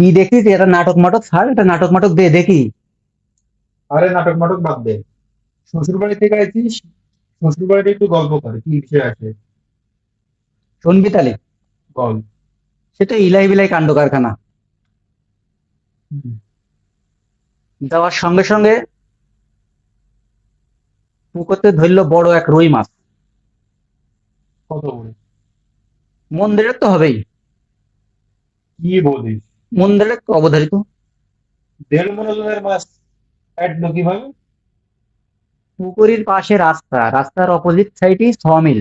কি দেখিস? এটা নাটক মাটক ছাড় এটা নাটক মাটক দে দেখি। আরে নাটক মাটক বাদ দে। শ্বশুর বাড়ি থেকে আইছিস? শ্বশুর বাড়িতে একটু গল্প করে কি বিষয় আছে? শুনবি তাহলে বল। সেটা ইলাই বিলাই কাণ্ড কারখানা। যাওয়ার সঙ্গে সঙ্গে পুকুরতে ধরলো বড় এক রুই মাছ। কত বড় মন্দিরের তো হবেই। কি বলিস? মন্দিরের অবধারিত? দেড় মনোজনের মাছ কাটলো কীভাবে? পুকুরির পাশে রাস্তা রাস্তার অপোজিট সাইডে সমিল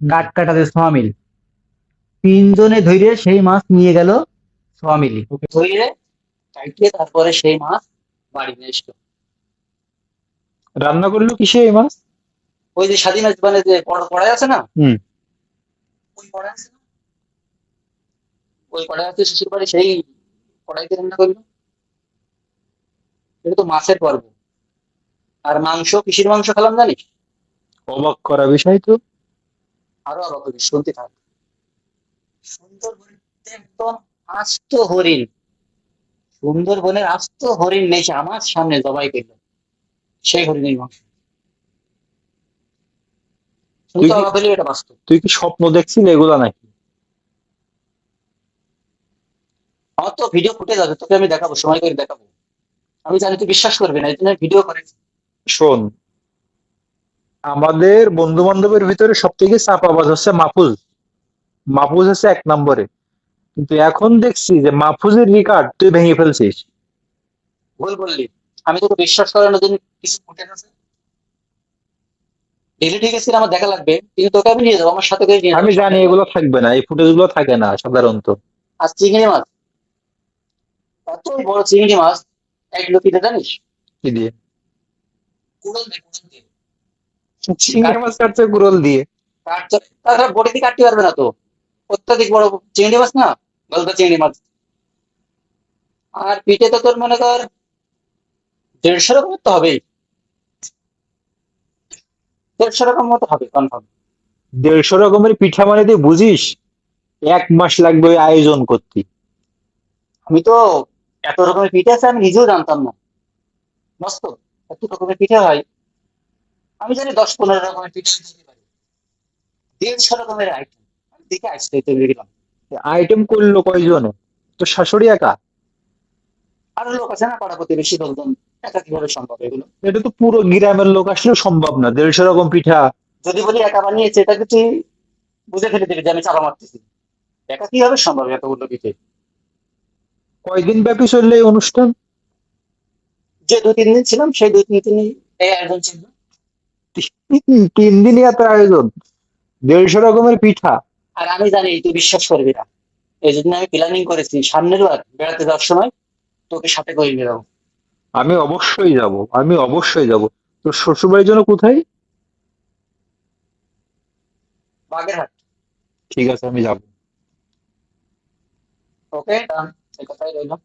কাঠ কাটাতে সমিল তিনজনে ধরে সেই মাছ নিয়ে গেল সমিলি Okay. ধরে কাটিয়ে তারপরে সেই মাছ বাড়ি নিয়ে এসলো। রান্না করল কিসে এই মাছ? ওই যে স্বাধীন মানে যে বড় কড়াই আছে না? হুম। ওই কড়াই আছে ওই কড়াই আছে শ্বশুর বাড়ি সেই কড়াইতে রান্না করল। এটা তো মাছের পর্ব। আর মাংস কিসের মাংস খেলাম জানিস? অবাক করা বিষয় তো। আরও অবাক হবি শুনতে থাক। সুন্দরবনের একদম আস্ত হরিণ। সুন্দরবনের আস্ত হরিণ নেছে আমার সামনে জবাই করল। সেই হরিণের মাংস। তুই কি- এটা বাস্তব। তুই কি স্বপ্ন দেখছিলি এগুলা নাকি? আমার তো ভিডিও ফুটেজ আছে তোকে আমি দেখাবো সময় করে দেখাবো। আমি জানি তুই বিশ্বাস করবি না এই জন্য ভিডিও করেছি শোন আমাদের বন্ধু বান্ধবের ভিতরে সব থেকে চাপাবাজ হচ্ছে মাহফুজ। মাহফুজ হচ্ছে এক নম্বরে। কিন্তু এখন দেখছি যে মাহফুজের রেকর্ড তুই ভেঙে ফেলছিস। ভুল বললি। আমি তোকে বিশ্বাস করানোর জন্য কিছু ফুটেজ আছে ডেলি ঠিক আছে আমার দেখা লাগবে। কিন্তু তোকে আমি নিয়ে যাব আমার সাথে করে নিয়ে আমি জানি এগুলো থাকবে না এই ফুটেজগুলো থাকে না সাধারণত। আর চিংড়ি মাছ? বড় চিংড়ি মাছ? এক জানিস? কি দিয়ে? কুড়ল দিয়ে কুড়ল দিয়ে। চিংড়ি মাছ কাটছে দিয়ে। কাটতে তাছাড়া বডি দিয়ে কাটতে পারবে না তো। অত্যাধিক বড় চিংড়ি মাছ না? গলদা চিংড়ি মাছ। আর পিঠে তো তোর মনে কর দেড়শো রকমের তো হবেই। দেড়শো রকম মতো হবে কনফার্ম দেড়শো রকমের পিঠা মানে তুই বুঝিস? এক মাস লাগবে ওই আয়োজন করতে। আমি তো এত রকমের পিঠে আছে আমি নিজেও জানতাম না। মস্ত এত রকমের পিঠে হয়। আমি জানি দশ পনেরো রকমের পিঠে দিতে পারি। দেড়শো রকমের আইটেম আমি দেখে আসতে তৈরি গেলাম আইটেম করল কয়জনে? তো শাশুড়ি একা? আরও লোক আছে না পাড়া প্রতিবেশী লোকজন। একা কীভাবে সম্ভব এগুলো? এটা তো পুরো গ্রামের লোক আসলেও সম্ভব না। দেড়শো রকম পিঠা। যদি বলি একা বানিয়েছে এটাকে তুই বুঝে ফেলে দেবে যে আমি চাপা মারতেছি? একা কীভাবে সম্ভব এতগুলো পিঠে? কয়দিন ব্যাপী চললে এই অনুষ্ঠান? যে দুই তিন দিন ছিলাম সেই দুই তিন দিনই এই আয়োজন ছিল। তিন দিনই এত আয়োজন? দেড়শো রকমের পিঠা। আর আমি জানি তুই বিশ্বাস করবি না। এই জন্য আমি প্ল্যানিং করেছি সামনের বার বেড়াতে যাওয়ার সময় তোকে সাথে করে নিয়ে যাব। আমি অবশ্যই যাব আমি অবশ্যই যাব। তো শ্বশুরবাড়ির জন্য কোথায়? বাগেরহাট। ঠিক আছে আমি যাব। ওকে এই কথাই রইলো